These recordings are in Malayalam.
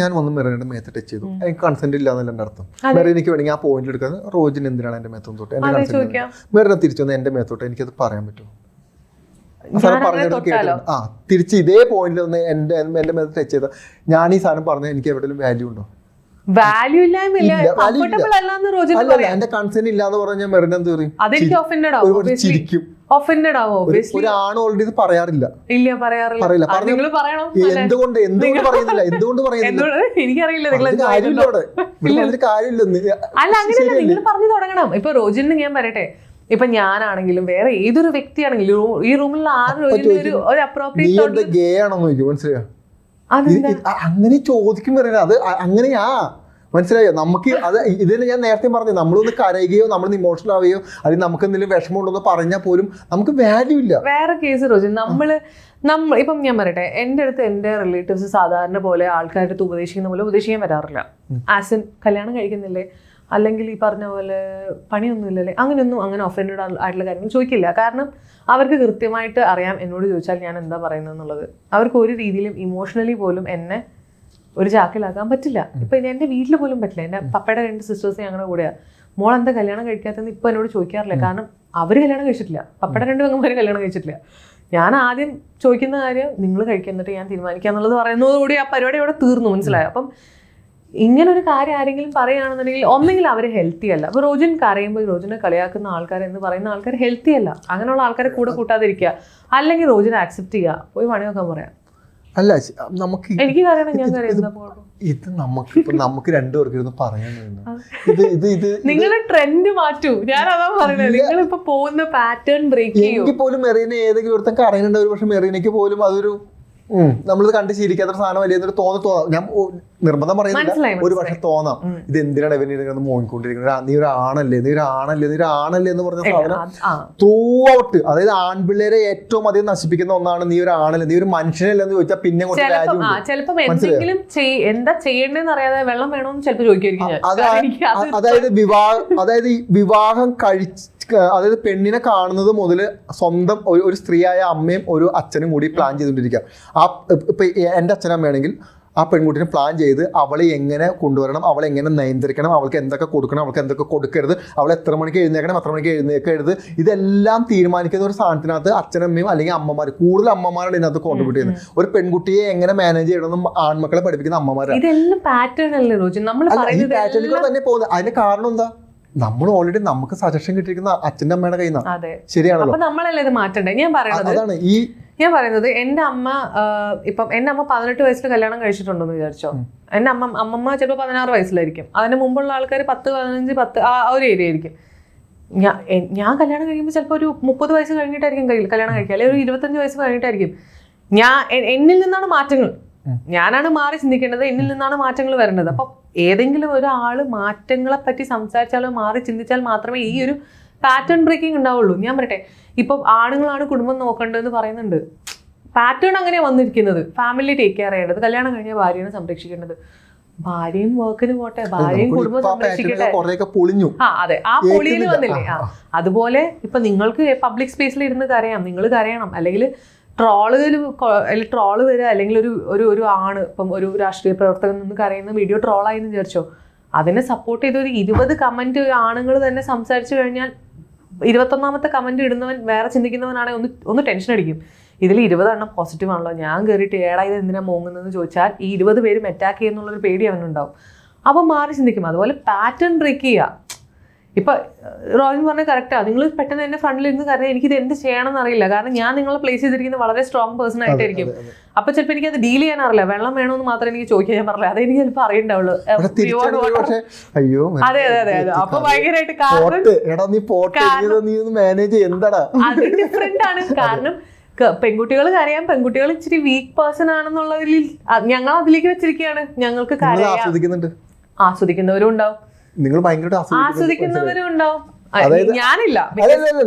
ഞാൻ വന്ന് മെറീനയുടെ മേത്ത് ടച്ച് ചെയ്തു. എനിക്ക് കൺസെന്റ് ഇല്ല എന്നല്ല എന്റെ അർത്ഥം. മെറീനയ്ക്ക് വേണമെങ്കിൽ ആ പോയിന്റ് എടുക്കാൻ റോജിന് എന്തിനാണ് എന്റെ മേത്തും തൊട്ട്? എന്റെ അതെ കൺസെന്റ് മെറീന തിരിച്ചു വന്ന് എന്റെ മേത്തോട്ട് എനിക്കത് പറയാൻ പറ്റുമോ? ആ സാധനം അങ്ങനെ കേട്ടിട്ടുണ്ട്. ആ തിരിച്ച് ഇതേ പോയിന്റിൽ ഒന്ന് എന്റെ എന്റെ മേത്ത് ടച്ച് ചെയ്ത. ഞാൻ ഈ സാധനം പറഞ്ഞാൽ എനിക്ക് എവിടെയും വാല്യൂ ഉണ്ടോ? വാല്യൂ ഇല്ലായ്മയില്ല എന്റെ കൺസെന്റ് ഇല്ല. എന്ന് പറഞ്ഞാൽ മെറിനെന്ത് പറയും? ചിരിക്കും. ഒഫൻഡഡ് ആവും? ഒരു ആണ് ഓൾറെഡി ഇത് പറയാറില്ല. ഇല്ല പറയാറില്ല. പറയില്ല. നിങ്ങൾ പറയണം? എന്തുകൊണ്ട് എന്തുകൊണ്ട് പറയുന്നില്ല? എന്തുകൊണ്ട് പറയുന്നില്ല? എനിക്കറിയില്ല നിങ്ങൾ കാര്യമില്ല അവിടെ. അതിന് കാര്യമില്ല. അല്ല അങ്ങനെയല്ല നിങ്ങൾ പറഞ്ഞു തുടങ്ങണം. ഇപ്പൊ റോജിന് ഞാൻ പറയട്ടെ. ഇപ്പൊ ഞാനാണെങ്കിലും വേറെ ഏതൊരു വ്യക്തിയാണെങ്കിലും ഈ റൂമിലുള്ള ആറ് ഒരു ഒരു അപ്രോപ്രിയേറ്റ് ഗേ ആണെന്ന് ചോദിക്കും മനസ്സിലായോ? അങ്ങനെ ചോദിക്കും പറയുന്നത് അത് അങ്ങനെയാ. മനസ്സിലായോ? നമുക്ക് അത് ഇതിന് ഞാൻ നേരത്തെ പറഞ്ഞു നമ്മളൊന്ന് കരയുകയോ നമ്മൾ ഇമോഷണൽ ആവുകയോ അല്ലെങ്കിൽ നമുക്ക് എന്തെങ്കിലും വിഷമം ഉണ്ടെന്ന് പറഞ്ഞാൽ പോലും നമുക്ക് വാല്യൂ ഇല്ല. വേറെ കേസ് റോജി നമ്മൾ നമ്മൾ ഇപ്പം ഞാൻ പറയട്ടെ എന്റെ അടുത്ത് എന്റെ റിലേറ്റീവ്സ് സാധാരണ പോലെ ആൾക്കാരുടെ അടുത്ത് ഉപദേശിക്കുന്ന പോലെ ഉപദേശിക്കാൻ വരാറില്ല. ആസ് ഇൻ കല്യാണം കഴിക്കുന്നില്ലേ? അല്ലെങ്കിൽ ഈ പറഞ്ഞ പോലെ പണിയൊന്നുമില്ലല്ലേ അങ്ങനെയൊന്നും അങ്ങനെ ഒഫൻഡഡ് ആയിട്ടുള്ള കാര്യങ്ങൾ ചോദിക്കില്ല. കാരണം അവർക്ക് കൃത്യമായിട്ട് അറിയാം എന്നോട് ചോദിച്ചാൽ ഞാൻ എന്താ പറയുന്നത് എന്നുള്ളത് അവർക്ക് ഒരു രീതിയിലും ഇമോഷണലി പോലും എന്നെ ഒരു ചാക്കിലാക്കാൻ പറ്റില്ല. ഇപ്പൊ ഇത് എന്റെ വീട്ടിൽ പോലും പറ്റില്ല. എന്റെ പപ്പയുടെ രണ്ട് സിസ്റ്റേഴ്സ് ഞങ്ങളുടെ കൂടെയാണ് മോൾ എന്താ കല്യാണം കഴിക്കാത്തതെന്ന് ഇപ്പൊ എന്നോട് ചോദിക്കാറില്ല. കാരണം അവർ കല്യാണം കഴിച്ചിട്ടില്ല. പപ്പയുടെ രണ്ട് പെങ്ങന്മാരും കല്യാണം കഴിച്ചിട്ടില്ല. ഞാൻ ആദ്യം ചോദിക്കുന്ന കാര്യം നിങ്ങൾ കഴിക്കുന്നിട്ട് ഞാൻ തീരുമാനിക്കുക എന്നുള്ളത് പറയുന്നതോടുകൂടി ആ പരിപാടി അവിടെ തീർന്നു മനസ്സിലായോ? അപ്പം ഇങ്ങനെ ഒരു കാര്യം ആരെങ്കിലും പറയുകയാണെന്നുണ്ടെങ്കിൽ ഒന്നെങ്കിൽ അവർ ഹെൽത്തി അല്ല. അപ്പോൾ റോജിൻ കരയുമ്പോൾ റോജിനെ കളിയാക്കുന്ന ആൾക്കാർ എന്ന് പറയുന്ന ആൾക്കാർ ഹെൽത്തി അല്ല. അങ്ങനെയുള്ള ആൾക്കാരെ കൂടെ കൂട്ടാതിരിക്കുക. അല്ലെങ്കിൽ റോജിനെ ആക്സെപ്റ്റ് ചെയ്യുക. പോയി പണി നോക്കാൻ പറയാം. അല്ല നമുക്ക് എനിക്ക് ഇത് നമുക്ക് ഇപ്പൊ നമുക്ക് രണ്ടുപേർക്ക് ഇരുന്ന് പറയാൻ ഇത് ഇത് ഇത് നിങ്ങൾ ട്രെൻഡ് മാറ്റൂ. ഞാൻ അതാ പറയുന്നത് നിങ്ങൾ ഇപ്പൊ പോകുന്ന പാറ്റേൺ ബ്രേക്ക് ചെയ്യൂ. എങ്കിൽ പോലും മെറീന ഏതെങ്കിലും ഒരുത്തൻ അറിയുന്നുണ്ട് ഒരു പക്ഷെ മെറീനയ്ക്ക് പോലും അതൊരു നമ്മളിത് കണ്ട് ശീലിക്കാത്ത സാധനം വലിയ തോന്നി തോന്നാം. ഞാൻ നിർബന്ധം പറയുന്നില്ല. ഒരു പക്ഷെ തോന്നാം. ഇത് എന്തിനാണ് ഇവൻ ഇങ്ങനെ മോങ്ങിക്കൊണ്ടിരിക്കുന്നത്? നീ ഒരു ആണല്ലേ നീ ഒരു ആണല്ലേ നീ ഒരു ആണല്ലേ എന്ന് പറഞ്ഞ സാധനം ത്രൂ ഔട്ട് അതായത് ആൺപിള്ളേരെ ഏറ്റവും അധികം നശിപ്പിക്കുന്ന ഒന്നാണ് നീ ഒരു ആണല്ലേ നീ ഒരു മനുഷ്യനല്ലേ എന്ന് ചോദിച്ചാൽ പിന്നെ എന്തെങ്കിലും എന്താ അറിയാതെ വെള്ളം വേണമെന്ന് ചിലപ്പോൾ അതായത് വിവാഹം അതായത് വിവാഹം കഴിച്ച് അതായത് പെണ്ണിനെ കാണുന്നത് മുതൽ സ്വന്തം ഒരു ഒരു സ്ത്രീയായ അമ്മയും ഒരു അച്ഛനും കൂടി പ്ലാൻ ചെയ്തുകൊണ്ടിരിക്കുക ആ ഇപ്പൊ എന്റെ അച്ഛനമ്മയാണെങ്കിൽ ആ പെൺകുട്ടിനെ പ്ലാൻ ചെയ്ത് അവളെ എങ്ങനെ കൊണ്ടുവരണം അവളെ എങ്ങനെ നിയന്ത്രിക്കണം അവൾക്ക് എന്തൊക്കെ കൊടുക്കണം അവൾക്ക് എന്തൊക്കെ കൊടുക്കരുത് അവൾ എത്ര മണിക്ക് എഴുന്നേക്കണം എത്ര മണിക്ക് എഴുന്നേക്കരുത് ഇതെല്ലാം തീരുമാനിക്കുന്ന ഒരു സാധനത്തിനകത്ത് അച്ഛനമ്മയും അല്ലെങ്കിൽ അമ്മമാർ കൂടുതൽ അമ്മമാരാണ് ഇതിനകത്ത് കോൺട്രിബ്യൂട്ട് ചെയ്യുന്നത്. ഒരു പെൺകുട്ടിയെ എങ്ങനെ മാനേജ് ചെയ്യണമെന്നും ആൺമക്കളെ പഠിപ്പിക്കുന്ന അമ്മമാരാണ്. ഇതെല്ലാം പാറ്റേൺ അല്ലേ നമ്മൾ ഈ പാറ്റേണിൽ തന്നെ പോകുന്നത്. അതിന്റെ കാരണം എന്താ? നമ്മൾ ഓൾറെഡി നമുക്ക് സജഷൻ കിട്ടിയിരിക്കുന്ന അച്ഛന്റെ അമ്മയുടെ കയ്യിൽ നിന്നാണ്. ശരിയാണല്ലോ. അപ്പൊ നമ്മളല്ലേ ഇത് മാറ്റണ്ടേ? ഞാൻ പറയുന്നത് അതാണ് ഈ ഞാൻ പറയുന്നത് എന്റെ അമ്മ ഇപ്പം എന്റെ അമ്മ പതിനെട്ട് വയസ്സിൽ കല്യാണം കഴിച്ചിട്ടുണ്ടെന്ന് വിചാരിച്ചോ? എന്റെ അമ്മ അമ്മമ്മ ചിലപ്പോൾ പതിനാറ് വയസ്സിലായിരിക്കും. അതിന് മുമ്പുള്ള ആൾക്കാർ പത്ത് പതിനഞ്ച് പത്ത് ആ ഒരു ഏരിയ ആയിരിക്കും. ഞാൻ ഞാൻ കല്യാണം കഴിയുമ്പോൾ ചിലപ്പോൾ ഒരു മുപ്പത് വയസ്സ് കഴിഞ്ഞിട്ടായിരിക്കും കല്യാണം കഴിക്കുക. അല്ലെങ്കിൽ ഒരു ഇരുപത്തഞ്ച് വയസ്സ് കഴിഞ്ഞിട്ടായിരിക്കും. ഞാൻ എന്നിൽ നിന്നാണ് മാറ്റങ്ങൾ. ഞാനാണ് മാറി ചിന്തിക്കേണ്ടത് എന്നിൽ നിന്നാണ് മാറ്റങ്ങൾ വരേണ്ടത്. അപ്പം ഏതെങ്കിലും ഒരാൾ മാറ്റങ്ങളെ പറ്റി സംസാരിച്ചാലോ മാറി ചിന്തിച്ചാൽ മാത്രമേ ഈ ഒരു പാറ്റേൺ ബ്രേക്കിംഗ് ഉണ്ടാവുള്ളൂ. ഞാൻ പറയട്ടെ ഇപ്പം ആണുങ്ങളാണ് കുടുംബം നോക്കേണ്ടതെന്ന് പറയുന്നുണ്ട്. പാറ്റേൺ അങ്ങനെ വന്നിരിക്കുന്നത്. ഫാമിലി ടേക്ക് കെയർ ചെയ്യേണ്ടത് കല്യാണം കഴിഞ്ഞ ഭാര്യയാണ് സംരക്ഷിക്കേണ്ടത്. ഭാര്യയും വർക്കിന് പോട്ടെ ഭാര്യയും കുടുംബം സംരക്ഷിക്കട്ടെ. പൊളിഞ്ഞു. ആ അതെ ആ പൊളിയിൽ വന്നില്ലേ? ആ അതുപോലെ ഇപ്പൊ നിങ്ങൾക്ക് പബ്ലിക് സ്പേസിൽ ഇരുന്ന് കരയാം. നിങ്ങൾ കരയണം. അല്ലെങ്കിൽ ട്രോളുകൾ അല്ലെങ്കിൽ ട്രോൾ വരിക അല്ലെങ്കിൽ ഒരു ഒരു ഒരു ആണ് ഇപ്പം ഒരു രാഷ്ട്രീയ പ്രവർത്തകൻ നിന്ന് കരയുന്ന വീഡിയോ ട്രോളായി എന്ന് വിചാരിച്ചോ. അതിനെ സപ്പോർട്ട് ചെയ്ത് ഒരു ഇരുപത് കമന്റ് ആണുങ്ങൾ തന്നെ സംസാരിച്ചു കഴിഞ്ഞാൽ ഇരുപത്തൊന്നാമത്തെ കമന്റ് ഇടുന്നവൻ വേറെ ചിന്തിക്കുന്നവനാണെങ്കിൽ ഒന്ന് ഒന്ന് ടെൻഷൻ അടിക്കും. ഇതിൽ ഇരുപതെണ്ണം പോസിറ്റീവ് ആണല്ലോ. ഞാൻ കയറിയിട്ട് ഏടാ ഇത് എന്തിനാ മോങ്ങുന്നതെന്ന് ചോദിച്ചാൽ ഈ ഇരുപത് പേരും അറ്റാക്ക് ചെയ്യുന്നുള്ളൊരു പേടി അവനുണ്ടാവും. അപ്പം മാറി ചിന്തിക്കും. അതുപോലെ പാറ്റേൺ ബ്രേക്ക് ചെയ്യുക ഇപ്പൊ റോയിൻ പറഞ്ഞ കറക്റ്റാ നിങ്ങൾ പെട്ടെന്ന് എന്റെ ഫ്രണ്ടിൽ ഇരുന്ന് കാരണം എനിക്കിത് എന്ത് ചെയ്യണമെന്ന് എന്നറിയില്ല കാരണം ഞാൻ നിങ്ങളെ പ്ലേസ് ചെയ്തിരിക്കുന്നത് വളരെ സ്ട്രോങ് പേഴ്സൺ ആയിട്ടായിരിക്കും. അതെ, അതെ. അപ്പൊ ചിലപ്പോൾ എനിക്ക് അത് ഡീൽ ചെയ്യാൻ അറിയില്ല വെള്ളം വേണമെന്ന് മാത്രമേ എനിക്ക് ചോദിക്കാൻ ഞാൻ പറഞ്ഞില്ല അതെനിക്ക് ചിലപ്പോൾ അറിയണ്ടാവുള്ളൂ. അതെ അതെ അതെ അതെ. അപ്പൊ ഭയങ്കരമായിട്ട് കാരണം അത് ഡിഫറെന്റ് ആണ്. കാരണം പെൺകുട്ടികൾ കരയാൻ പെൺകുട്ടികൾ ഇച്ചിരി വീക്ക് പേഴ്സൺ ആണെന്നുള്ളതിൽ ഞങ്ങൾ അതിലേക്ക് വെച്ചിരിക്കുകയാണ് ഞങ്ങൾക്ക് ആസ്വദിക്കുന്നവരും ഉണ്ടാവും. നിങ്ങൾ ഭയങ്കരമായിട്ട് ആസ്വദിക്കുന്നവരും ഉണ്ടാവും. ഞാനില്ല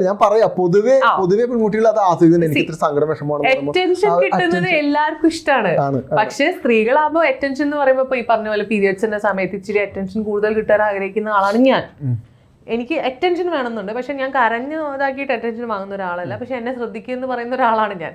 ഞാൻ പറയാ. പൊതുവെ. പൊതുവെ പെൺകുട്ടികൾ അത് ആസ്വദിക്കുന്നത് എനിക്ക് ഇത്ര സങ്കടം വിഷമമാണ് അറ്റൻഷൻ കിട്ടുന്നത് എല്ലാവർക്കും ഇഷ്ടമാണ് പക്ഷെ സ്ത്രീകളാകുമ്പോൾ അറ്റൻഷൻ എന്ന് പറയുമ്പോൾ ഇപ്പൊ ഈ പറഞ്ഞ പോലെ പീരിയഡ്സിന്റെ സമയത്ത് ഇച്ചിരി അറ്റൻഷൻ കൂടുതൽ കിട്ടാൻ ആഗ്രഹിക്കുന്ന ആളാണ് ഞാൻ. എനിക്ക് അറ്റൻഷൻ വേണമെന്നുണ്ട്. പക്ഷെ ഞാൻ കരഞ്ഞു ഇതാക്കിയിട്ട് അറ്റൻഷൻ വാങ്ങുന്ന ഒരാളല്ല. പക്ഷെ എന്നെ ശ്രദ്ധിക്കുക എന്ന് പറയുന്ന ഒരാളാണ് ഞാൻ.